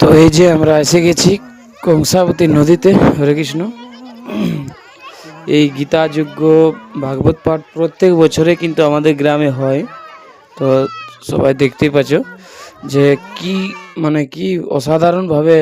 তো এই যে আমরা এসে গেছি কংসাবতী নদীতে, হরে কৃষ্ণ। এই গীতাযোগ্য ভাগবত পাঠ প্রত্যেক বছরে কিন্তু আমাদের গ্রামে হয়। তো সবাই দেখতেই পাচ্ছ যে কি মানে কি অসাধারণভাবে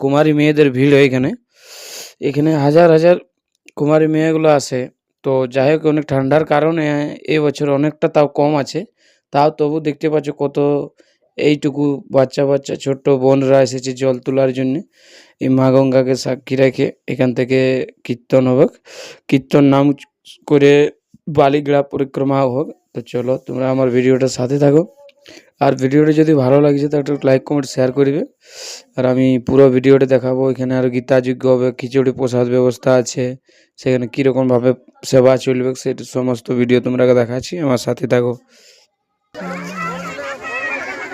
কুমারী মেয়েদের ভিড় হয় এখানে। এখানে হাজার হাজার কুমারী মেয়েগুলো আসে। তো যাই হোক, অনেক ঠান্ডার কারণে এই বছর অনেকটা তাও কম আছে। তাও তবু দেখতে পাচ্ছ কত এইটুকু বাচ্চা বাচ্চা, ছোট্ট বোনরা এসেছে জল তোলার জন্য। এই মা গঙ্গাকে সাক্ষী রেখে এখান থেকে কীর্তন হবে কীর্তন নাম করে বালিগ্রা পরিক্রমা হোক। তো চলো, তোমরা আমার ভিডিওটার সাথে থাকো। আর ভিডিওটা যদি ভালো লাগছে তো একটু লাইক, কমেন্ট, শেয়ার করবে। আর আমি পুরো ভিডিওটা দেখাবো। এখানে আর গীতাযোগ্য হবে, খিচুড়ি প্রসাদ ব্যবস্থা আছে। সেখানে কীরকমভাবে সেবা চলবে সেটা সমস্ত ভিডিও তোমরা দেখাচ্ছি। আমার সাথে থাকো।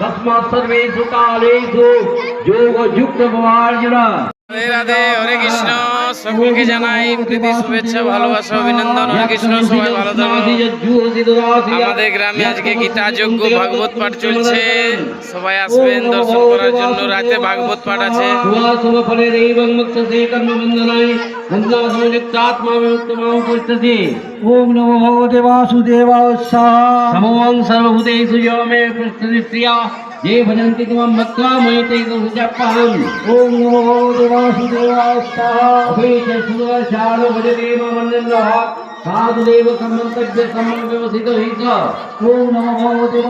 तस्मात् सर्वेषु कालेषु योगयुक्तभवार्जुन রাধে রাধে হরে কৃষ্ণ সকলকে জানাই প্রীতি শুভেচ্ছা ভালোবাসা অভিনন্দন হরে কৃষ্ণ সবাই ভালো থাকো আমাদের গ্রামে আজকে গীতা যজ্ঞ ভাগবত পাঠ চলছে সবাই আসবেন দর্শন করার জন্য রাতে ভাগবত পাঠ আছে शुभ फले दैवं मुक्तसे कर्म बन्धनाय बन्धनासंयुक्तात्मा विमुक्तमां पुष्टते ओम नमो भगवते वासुदेवाय सर्वभूतेषु यो मे पृष्ठति ये भजन्ति त्वं मत्वा ते सुजपहम् नमो भगवते वासुदेवाय स्वाहा सुदर्शालो भजते ममन्दः साधुदेव सम्मन्तव्य सम्मव्यवसितो हि च ओम नमो भगवते